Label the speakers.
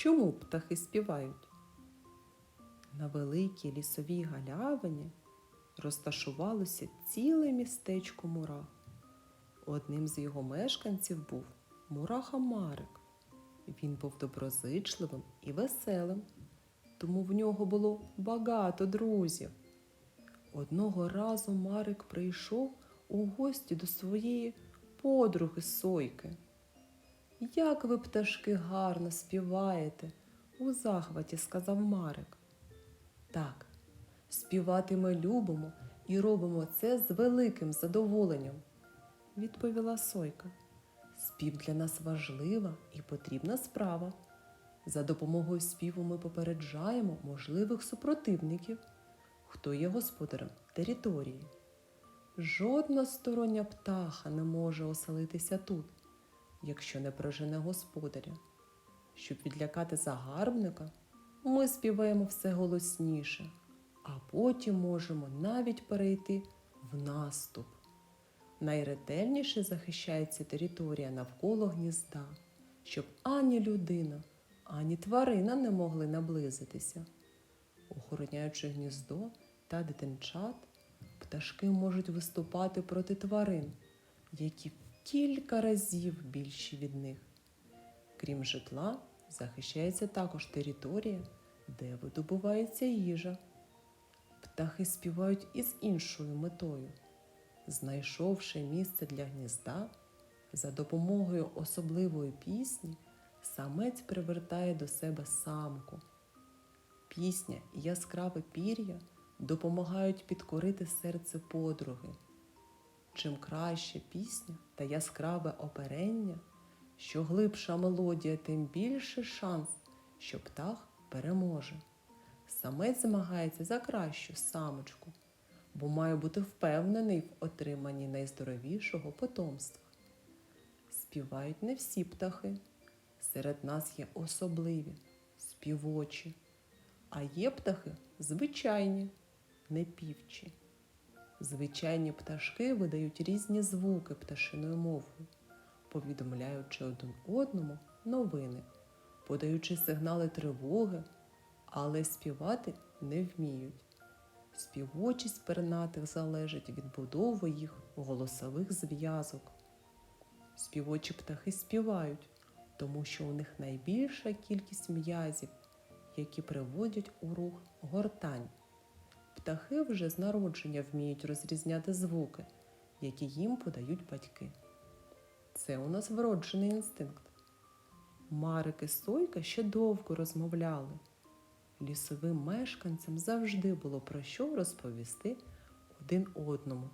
Speaker 1: Чому птахи співають? На великій лісовій галявині розташувалося ціле містечко мурах. Одним з його мешканців був мураха Марик. Він був доброзичливим і веселим, тому в нього було багато друзів. Одного разу Марик прийшов у гості до своєї подруги Сойки. Як ви, пташки, гарно співаєте, у захваті сказав Марик. Так, співати ми любимо і робимо це з великим задоволенням, відповіла Сойка. Спів для нас важлива і потрібна справа. За допомогою співу ми попереджаємо можливих супротивників, хто є господарем території. Жодна стороння птаха не може оселитися тут, якщо не прожене господаря. Щоб відлякати загарбника, ми співаємо все голосніше, а потім можемо навіть перейти в наступ. Найретельніше захищається територія навколо гнізда, щоб ані людина, ані тварина не могли наблизитися. Охороняючи гніздо та дитинчат, пташки можуть виступати проти тварин, які кілька разів більші від них. Крім житла, захищається також територія, де видобувається їжа. Птахи співають із іншою метою. Знайшовши місце для гнізда, за допомогою особливої пісні, самець привертає до себе самку. Пісня і яскраве пір'я допомагають підкорити серце подруги. Чим краще пісня та яскраве оперення, що глибша мелодія, тим більше шанс, що птах переможе. Самець змагається за кращу самочку, бо має бути впевнений в отриманні найздоровішого потомства. Співають не всі птахи. Серед нас є особливі, співочі, а є птахи звичайні, непівчі. Звичайні пташки видають різні звуки пташиною мовою, повідомляючи один одному новини, подаючи сигнали тривоги, але співати не вміють. Співочість пернатих залежить від будови їх голосових зв'язок. Співочі птахи співають, тому що у них найбільша кількість м'язів, які приводять у рух гортань. Птахи вже з народження вміють розрізняти звуки, які їм подають батьки. Це у нас вроджений інстинкт. Марик і Сойка ще довго розмовляли. Лісовим мешканцям завжди було про що розповісти один одному.